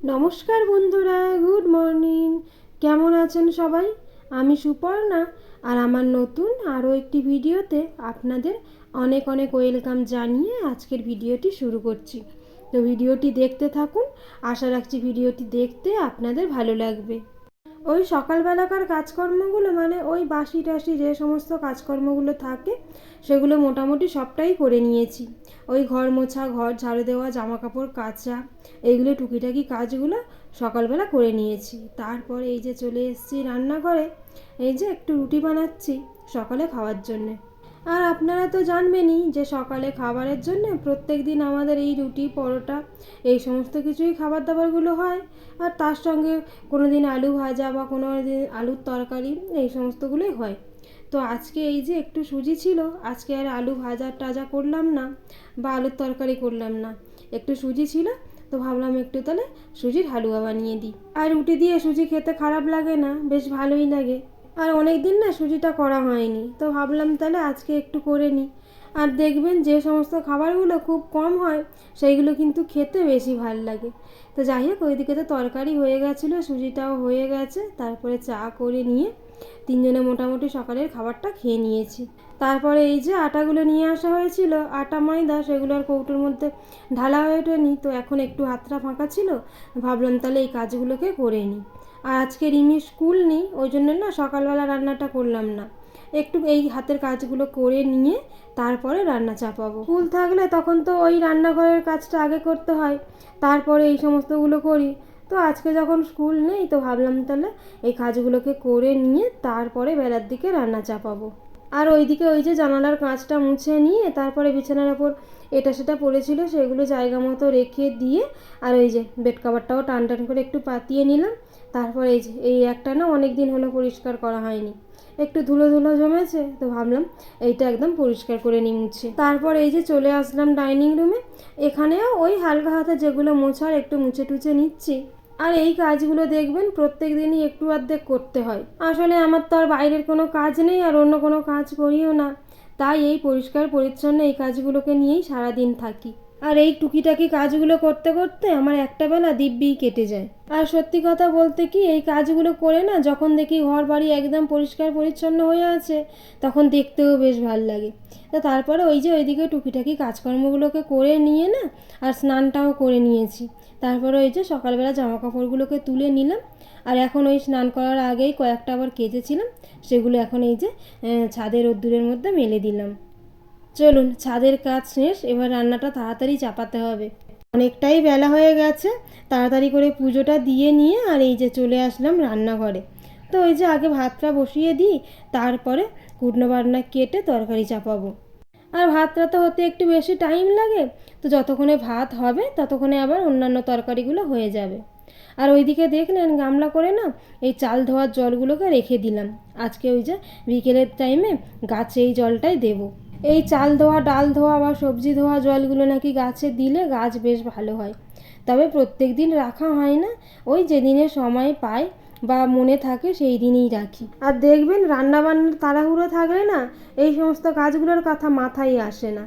নমস্কার বন্ধুরা, good morning. কেমন আছেন সবাই? আমি সুপর্ণা, আর আমার নতুন আরও একটি ভিডিওতে আপনাদের অনেক অনেক ওয়েলকাম জানিয়ে আজকের ভিডিওটি শুরু করছি। তো ভিডিওটি দেখতে থাকুন, আশা রাখছি ভিডিওটি দেখতে আপনাদের ভালো লাগবে। ওই সকালবেলাকার কাজকর্মগুলো মানে ওই বাসি টাসি যে সমস্ত কাজকর্মগুলো থাকে, সেগুলো মোটামুটি সবটাই করে নিয়েছি। ওই ঘর মোছা, ঘর ঝাড়ু দেওয়া জামা কাপড় কাচা এইগুলো টুকিটাকি কাজগুলো সকালবেলা করে নিয়েছি। তারপরে এই যে চলে এসেছি রান্নাঘরে, এই যে একটু রুটি বানাচ্ছি সকালে খাওয়ার জন্যে। আর আপনারা তো জানবেনই যে সকালে খাবারের জন্য প্রত্যেক দিন আমাদের এই রুটি, পরোটা, এই সমস্ত কিছুই খাবার দাবারগুলো হয়। আর তার সঙ্গে কোনো দিন আলু ভাজা বা কোনো দিন আলুর তরকারি, এই সমস্তগুলোই হয়। তো আজকে এই যে একটু সুজি ছিল, আজকে আর আলু ভাজা টাজা করলাম না বা আলুর তরকারি করলাম না। একটু সুজি ছিল, তো ভাবলাম একটু তাহলে সুজির হালুয়া বানিয়ে দিই। আর রুটি দিয়ে সুজি খেতে খারাপ লাগে না, বেশ ভালোই লাগে। আর অনেক দিন না সুজিটা করা হয়নি। তো ভাবলাম তাহলে আজকে একটু করে নিই আর দেখবেন যে সমস্ত খাবারগুলো খুব কম হয়, সেইগুলো কিন্তু খেতে বেশি ভালো লাগে। তো যাই হোক, ওইদিকে তো তরকারি হয়ে গেছিল, সুজিটাও হয়ে গেছে। তারপরে চা করে নিয়ে তিনজনে মোটামুটি সকালের খাবারটা খেয়ে নিয়েছি। তারপরে এই যে আটাগুলো নিয়ে আসা হয়েছিল, আটা, ময়দা, সেগুলো আর কৌটোর মধ্যে ঢালা হয়ে ওঠেনি। তো এখন একটু হাতটা ফাঁকা ছিল, ভাবলাম তাহলে এই কাজগুলোকে করে নিই আর আজকে রিমি স্কুল নেই, ওই জন্য না সকালবেলা রান্নাটা করলাম না। একটু এই হাতের কাজগুলো করে নিয়ে তারপরে রান্না চাপাবো। স্কুল থাকলে তখন তো ওই রান্নাঘরের কাজটা আগে করতে হয়, তারপরে এই সমস্তগুলো করি। তো আজকে যখন স্কুল নেই, তো ভাবলাম তাহলে এই কাজগুলোকে করে নিয়ে তারপরে বেলার দিকে রান্না চাপাবো। আর ওইদিকে ওই যে জানালার কাঁচটা মুছে নিয়ে তারপরে বিছানার ওপর এটা সেটা পড়েছিল, সেগুলো জায়গা মতো রেখে দিয়ে আর ওই যে বেড কাভারটাও টান টান করে একটু পাতিয়ে নিলাম। তারপর এই যে, এই একটা না অনেক দিন হলো পরিষ্কার করা হয়নি। একটু ধুলো ধুলো জমেছে তো ভাবলাম এইটা একদম পরিষ্কার করে নিই মুছে। তারপর এই যে চলে আসলাম ডাইনিং রুমে, এখানেও ওই হালকা হাতে যেগুলো মোছার একটু মুছে টুছে নিচ্ছি। আর এই কাজগুলো দেখবেন প্রত্যেক দিনই একটু অর্ধেক করতে হয়। আসলে আমার তো আর বাইরের কোনো কাজ নেই আর অন্য কোনো কাজ করিও না। তাই এই পরিষ্কার পরিচ্ছন্ন এই কাজগুলোকে নিয়েই সারাদিন থাকি। আর এই টুকিটাকি কাজগুলো করতে করতে আমার একটা বেলা দিব্যিই কেটে যায়। আর সত্যি কথা বলতে কি, এই কাজগুলো করে না যখন দেখি ঘর বাড়ি একদম পরিষ্কার পরিচ্ছন্ন হয়ে আছে, তখন দেখতেও বেশ ভালো লাগে। তা তারপরে ওই যে ওইদিকে টুকিটাকি কাজকর্মগুলোকে করে নিয়ে না, আর স্নানটাও করে নিয়েছি। তারপরে ওই যে সকালবেলা জামা কাপড়গুলোকে তুলে নিলাম, আর এখন ওই স্নান করার আগেই কয়েকটা আবার কেচেছিলাম, সেগুলো এখন এই যে ছাদের রোদ্দুরের মধ্যে মেলে দিলাম। চলুন, ছাদের কাজ শেষ, এবার রান্নাটা তাড়াতাড়ি চাপাতে হবে। অনেকটাই বেলা হয়ে গেছে, তাড়াতাড়ি করে পুজোটা দিয়ে নিয়ে আর এই যে চলে আসলাম রান্নাঘরে। তো ওই যে আগে ভাতটা বসিয়ে দিই, তারপরে কুটনো বাটনা কেটে তরকারি চাপাবো। আর ভাতটা তো হতে একটু বেশি টাইম লাগে, তো যতক্ষণে ভাত হবে, ততক্ষণে আবার অন্যান্য তরকারিগুলো হয়ে যাবে। আর ওইদিকে দেখলেন, গামলা করে না এই চাল ধোয়ার জলগুলোকে রেখে দিলাম। আজকে ওই যে বিকেলের টাইমে গাছে এই জলটাই দেবো। এই চাল ধোয়া, ডাল ধোয়া বা সবজি ধোয়া জলগুলো নাকি গাছে দিলে গাছ বেশ ভালো হয়। তবে প্রত্যেক দিন রাখা হয় না, ওই যেদিনে সময় পাই বা মনে থাকে সেই দিনই রাখি। আর দেখবেন রান্নাবান্নার তাড়াহুড়ো থাকলে না, এই সমস্ত কাজগুলোর কথা মাথায় আসে না।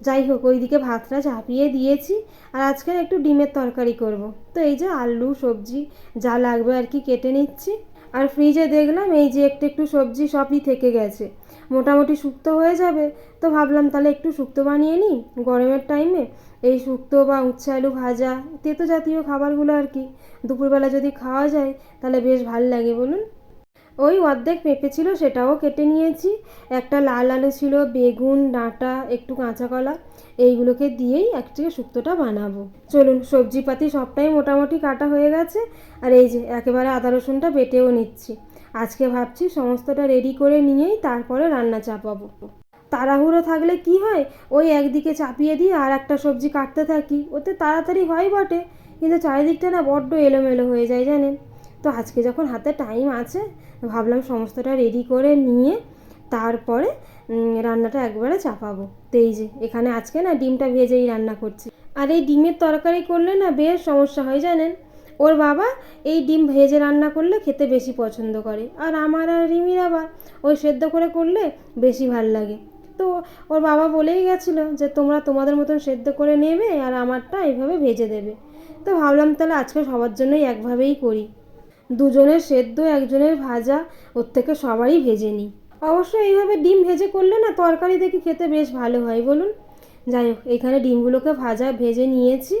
যাই হোক, ওইদিকে ভাতটা চাপিয়ে দিয়েছি আর আজকে একটু ডিমের তরকারি করব। তো এই যে আলু, সবজি যা লাগবে আর কি কেটে নিচ্ছি। আর ফ্রিজে দেখলাম এই যে একটু একটু সবজি সবই থেকে গেছে। মোটামুটি শুক্তো হয়ে যাবে, তো ভাবলাম তাহলে একটু শুক্তো বানিয়ে নিই গরমের টাইমে এই শুক্তো বা উচ্ছে আলু ভাজা, তেতো জাতীয় খাবারগুলো আর কি। দুপুরবেলা যদি খাওয়া যায়, তাহলে বেশ ভালো লাগে বলুন। ওই অর্ধেক পেঁপে ছিল সেটাও কেটে নিয়েছি। একটা লাল আলু ছিল, বেগুন, ডাঁটা, একটু কাঁচা কলা, এইগুলোকে দিয়েই একটিকে শুক্তোটা বানাবো। চলুন, সবজিপাতি সবটাই মোটামুটি কাটা হয়ে গেছে। আর এই যে, একেবারে আদা রসুনটা বেটেও নিচ্ছি। আজকে ভাবছি সমস্তটা রেডি করে নিয়েই তারপরে রান্না চাপাবো। তাড়াহুড়ো থাকলে কি হয়? ওই একদিকে চাপিয়ে দিয়ে আর একটা সবজি কাটতে থাকি। ওতে তাড়াতাড়ি হয় বটে, কিন্তু চারিদিকটা না বড্ড এলোমেলো হয়ে যায়, জানেন? তো আজকে যখন হাতে টাইম আছে, ভাবলাম সমস্তটা রেডি করে নিয়ে তারপরে রান্নাটা একবারে চাপাবো। তো এই যে, এখানে আজকে না ডিমটা ভেজেই রান্না করছি। আর এই ডিমের তরকারি করলে না বেশ সমস্যা হয়, জানেন? ওর বাবা এই ডিম ভেজে রান্না করলে খেতে বেশি পছন্দ করে। আর আমার আর রিমির আবার ওই সেদ্ধ করে করলে বেশি ভালো লাগে। তো ওর বাবা বলেই গেছিল যে, তোমরা তোমাদের মতন সেদ্ধ করে নেবে আর আমারটা এইভাবে ভেজে দেবে। তো ভাবলাম তাহলে আজকে সবার জন্যই একভাবেই করি। দুজনের সেদ্ধ, একজনের ভাজা, ওর থেকে সবারই ভেজে নিই। অবশ্য এইভাবে ডিম ভেজে করলে না তরকারি দেখি খেতে বেশ ভালো হয়, বলুন? যাই হোক, এখানে ডিমগুলোকে ভাজা, ভেজে নিয়েছি।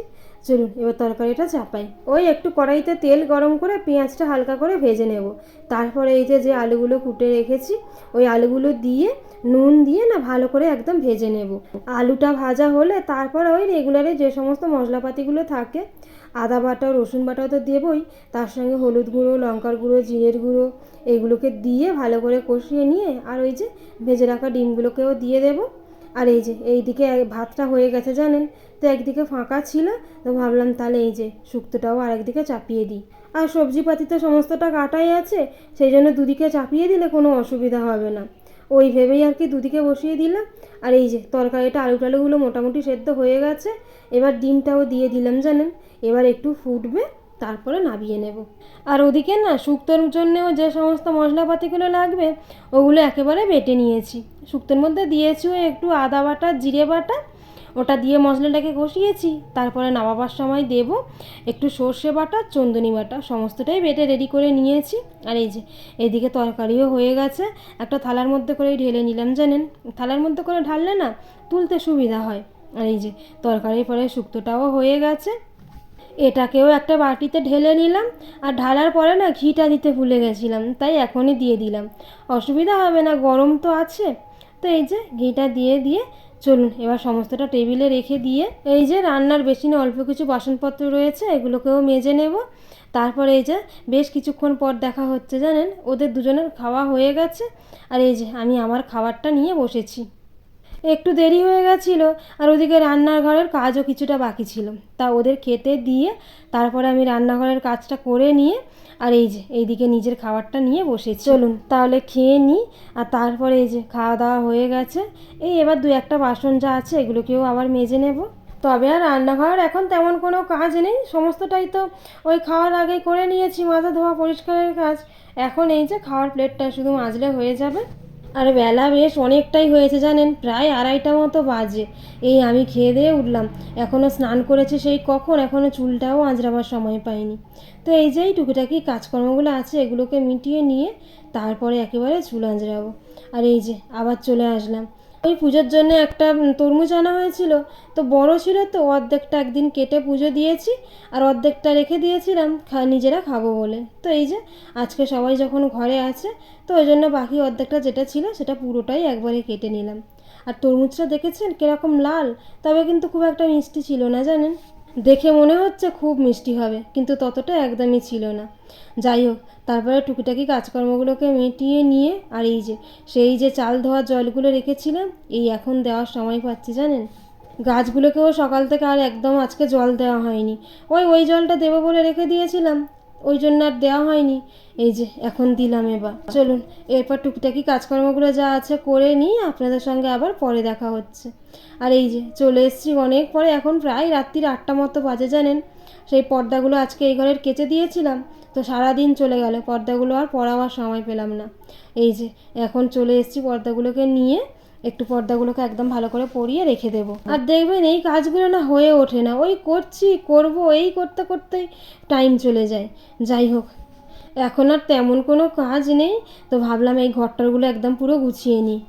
চলুন, এবার তরকারিটা চাপাই। ওই একটু কড়াইতে তেল গরম করে পেঁয়াজটা হালকা করে ভেজে নেব। তারপরে এই যে যে আলুগুলো কুটে রেখেছি, ওই আলুগুলো দিয়ে, নুন দিয়ে না ভালো করে একদম ভেজে নেব। আলুটা ভাজা হলে তারপর ওই রেগুলারে যে সমস্ত মশলাপাতিগুলো থাকে, আদা বাটা, রসুন বাটাও তো দেবই, তার সঙ্গে হলুদ গুঁড়ো, লঙ্কার গুঁড়ো, জিরের গুঁড়ো, এগুলোকে দিয়ে ভালো করে কষিয়ে নিয়ে আর ওই যে ভেজে রাখা ডিমগুলোকেও দিয়ে দেবো। আর এই যে এইদিকে ভাতটা হয়ে গেছে জানেন? তো একদিকে ফাঁকা ছিল, তো ভাবলাম তাহলে এই যে, শুক্তোটাও আরেকদিকে চাপিয়ে দিই। আর সবজিপাতি তো সমস্তটা কাটাই আছে, সেই জন্য দুদিকে চাপিয়ে দিলে কোনো অসুবিধা হবে না। ওই ভেবেই আর কি দুদিকে বসিয়ে দিলাম। আর এই যে, তরকারিটা আলু টালুগুলো মোটামুটি সেদ্ধ হয়ে গেছে। এবার ডিমটাও দিয়ে দিলাম জানেন? এবার একটু ফুটবে তারপরে নামিয়ে নেব। আর ওদিকে না শুক্তোর জন্যেও যে সমস্ত মশলাপাতিগুলো লাগবে, ওগুলো একেবারে বেটে নিয়েছি। শুক্তোর মধ্যে দিয়েছি ওই একটু আদা বাটা, জিরে বাটা, ওটা দিয়ে মশলাটাকে কষিয়েছি, তারপরে নামাবার সময় দেব একটু সর্ষে বাটা, চন্দনি বাটা, সমস্তটাই বেটে রেডি করে নিয়েছি। আর এই যে, এদিকে তরকারিও হয়ে গেছে। একটা থালার মধ্যে করে ঢেলে নিলাম, জানেন? থালার মধ্যে করে ঢাললে না তুলতে সুবিধা হয়। আর এই যে, তরকারির পরে শুক্তোটাও হয়ে গেছে। এটাকেও একটা বাটিতে ঢেলে নিলাম আর ঢালার পরে না ঘিটা দিতে ভুলে গেছিলাম, তাই এখনই দিয়ে দিলাম। অসুবিধা হবে না, গরম তো আছে। তো এই যে ঘিটা দিয়ে দিয়ে চলুন, এবার সমস্তটা টেবিলে রেখে দিয়ে এই যে রান্নার বেসিনে অল্প কিছু বাসনপত্র রয়েছে, এগুলোকেও মেজে নেব। তারপরে এই যে বেশ কিছুক্ষণ পর দেখা হচ্ছে, জানেন? ওদের দুজনের খাওয়া হয়ে গেছে। আর এই যে আমি আমার খাবারটা নিয়ে বসেছি। একটু দেরি হয়ে গেছিল আর ওদিকে রান্নার ঘরের কাজও কিছুটা বাকি ছিল। তা ওদের খেতে দিয়ে তারপরে আমি রান্নাঘরের কাজটা করে নিয়ে আর এই যে, এইদিকে নিজের খাবারটা নিয়ে বসেছি। চলুন, তাহলে খেয়ে নিই আর তারপরে এই যে খাওয়া দাওয়া হয়ে গেছে। এই এবার দু একটা বাসন যা আছে এগুলোকেও আবার মেজে নেব। তবে আর রান্নাঘর এখন তেমন কোনো কাজ নেই, সমস্তটাই তো ওই খাওয়ার আগেই করে নিয়েছি, মাথা ধোয়া, পরিষ্কারের কাজ। এখন এই যে খাওয়ার প্লেটটা শুধু মাজলে হয়ে যাবে। আর বেলা বেশ অনেকটাই হয়েছে জানেন, প্রায় আড়াইটা মতো বাজে। এই আমি খেয়ে দিয়ে উঠলাম। এখনও স্নান করেছে সেই কখন এখনও চুলটাও আঁচড়াবার সময় পাইনি। তো এই যেই টুকিটাকি কাজকর্মগুলো আছে, এগুলোকে মিটিয়ে নিয়ে তারপরে একেবারে চুল আঁচড়াবো। আর এই যে, আবার চলে আসলাম। ওই পুজোর জন্য একটা তরমুজ আনা হয়েছিল। তো বড় ছিল তো, অর্ধেকটা একদিন কেটে পুজো দিয়েছি আর অর্ধেকটা রেখে দিয়েছিলাম নিজেরা খাব বলে। তো এই যে, আজকে সবাই যখন ঘরে আছে, তো ওই জন্য বাকি অর্ধেকটা যেটা ছিল, সেটা পুরোটাই একবারে কেটে নিলাম। আর তরমুজটা দেখেছেন? কীরকম লাল, তবে কিন্তু খুব একটা মিষ্টি ছিল না, জানেন? দেখে মনে হচ্ছে খুব মিষ্টি হবে, কিন্তু ততটা একদমই ছিল না। যাই হোক, তারপরে টুকিটাকি কাজকর্মগুলোকে মিটিয়ে নিয়ে, আর এই যে, সেই যে চাল ধোয়ার জলগুলো রেখেছিলাম, এই এখন দেওয়ার সময় পাচ্ছি, জানেন? গাছগুলোকেও সকাল থেকে আর একদম আজকে জল দেওয়া হয়নি। ওই ওই জলটা দেবো বলে রেখে দিয়েছিলাম। ওই জন্য আর দেওয়া হয়নি। এই যে, এখন দিলাম এবার। চলুন, এরপর টুকটাকি কাজকর্মগুলো যা আছে করে নিই, আপনাদের সঙ্গে আবার পরে দেখা হচ্ছে। আর এই যে, চলে এসেছি অনেক পরে, এখন প্রায় রাত্রির আটটা মতো বাজে, জানেন? সেই পর্দাগুলো আজকে এই ঘরের কেচে দিয়েছিলাম, তো সারা দিন চলে গেল। পর্দাগুলো আর পরাবার সময় পেলাম না। এই যে, এখন চলে এসেছি পর্দাগুলোকে নিয়ে একটু পর্দাগুলোকে একদম ভালো করে পরিয়ে রেখে দেবো। আর দেখবেন এই কাজগুলো না হয়ে ওঠে না। ওই করছি, করব, এই করতে করতেই টাইম চলে যায়। যাই হোক, এখন আর তেমন কোনো কাজ নেই। তো ভাবলাম এই ঘরটারগুলো একদম পুরো গুছিয়ে নিই।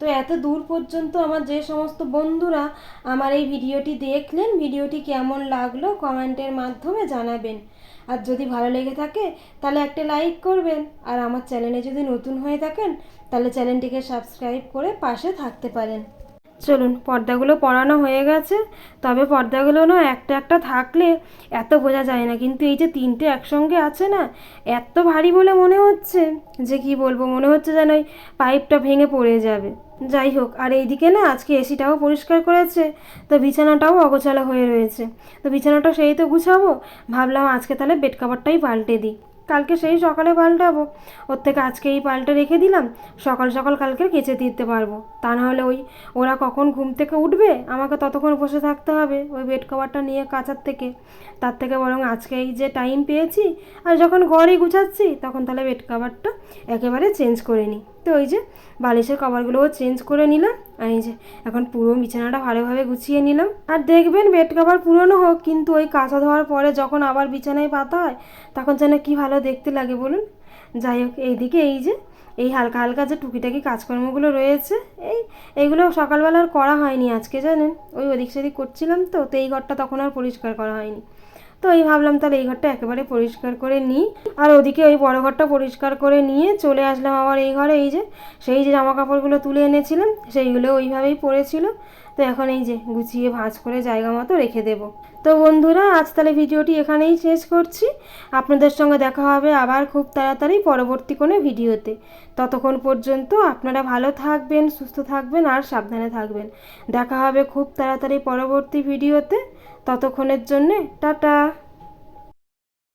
তো এত দূর পর্যন্ত আমার যে সমস্ত বন্ধুরা আমার এই ভিডিওটি দেখলেন, ভিডিওটি কেমন লাগল কমেন্টের মাধ্যমে জানাবেন। আর যদি ভালো লেগে থাকে, তাহলে একটা লাইক করবেন। আর আমার চ্যানেলে যদি নতুন হয়ে থাকেন, তাহলে চ্যানেলটিকে সাবস্ক্রাইব করে পাশে থাকতে পারেন। চলুন, পর্দাগুলো পরানো হয়ে গেছে। তবে পর্দাগুলো না একটা একটা থাকলে এত বোঝা যায় না। কিন্তু এই যে তিনটে একসঙ্গে আছে না, এত ভারী বলে মনে হচ্ছে যে কি বলব, মনে হচ্ছে যেন ওই পাইপটা ভেঙে পড়ে যাবে। যাই হোক, আর এইদিকে না আজকে এসিটাও পরিষ্কার করেছে, তো বিছানাটাও অগোছালো হয়ে রয়েছে। তো বিছানাটা সেই তো গুছাবো, ভাবলাম আজকে তাহলে বেড কাভারটাই পাল্টে দিই। কালকে সেই সকালে পাল্টাবো। ওর থেকে আজকে এই পাল্টে রেখে দিলাম, সকাল সকাল কালকে কেচে দিতে পারব। তা নাহলে ওই, ওরা কখন ঘুম থেকে উঠবে? আমাকে ততক্ষণ বসে থাকতে হবে ওই বেড কভারটা নিয়ে কাচার থেকে। তার থেকে বরং আজকে এই যে টাইম পেয়েছি, আর যখন ঘরে গুছাচ্ছি, তখন তাহলে বেড কভারটা একেবারে চেঞ্জ করে নিই। তো ওই যে বালিশের কভারগুলোও চেঞ্জ করে নিলাম আর এই যে, এখন পুরো বিছানাটা ভালোভাবে গুছিয়ে নিলাম। আর দেখবেন বেড কভার পুরনো হোক, কিন্তু ওই কাঁচা ধোয়ার পরে যখন আবার বিছানায় পাতা হয়, তখন যেন কি ভালো দেখতে লাগে বলুন? যাই হোক, এইদিকে এই যে, এই হালকা হালকা যে টুকিটাকি কাজকর্মগুলো রয়েছে, এই এইগুলো সকালবেলা আর করা হয়নি আজকে, জানেন? ওই ওদিক সেদিক করছিলাম তো তো এই ঘরটা তখন আর পরিষ্কার করা হয়নি। তো এই ভাবলাম তাহলে এই ঘরটা একেবারে পরিষ্কার করে নিই। আর ওদিকে ওই বড় ঘরটা পরিষ্কার করে নিয়ে চলে আসলাম আবার এই ঘরে। এই যে, সেই যে জামা কাপড়গুলো তুলে এনেছিলাম, সেইগুলো ওইভাবেই পড়েছিল। তো এখন এই যে গুছিয়ে ভাঁজ করে জায়গা মতো রেখে দেবো। তো বন্ধুরা, আজ তাহলে ভিডিওটি এখানেই শেষ করছি। আপনাদের সঙ্গে দেখা হবে আবার খুব তাড়াতাড়ি পরবর্তী কোনো ভিডিওতে। ততক্ষণ পর্যন্ত আপনারা ভালো থাকবেন, সুস্থ থাকবেন আর সাবধানে থাকবেন। দেখা হবে খুব তাড়াতাড়ি পরবর্তী ভিডিওতে। ততক্ষণের জন্যে টাটা।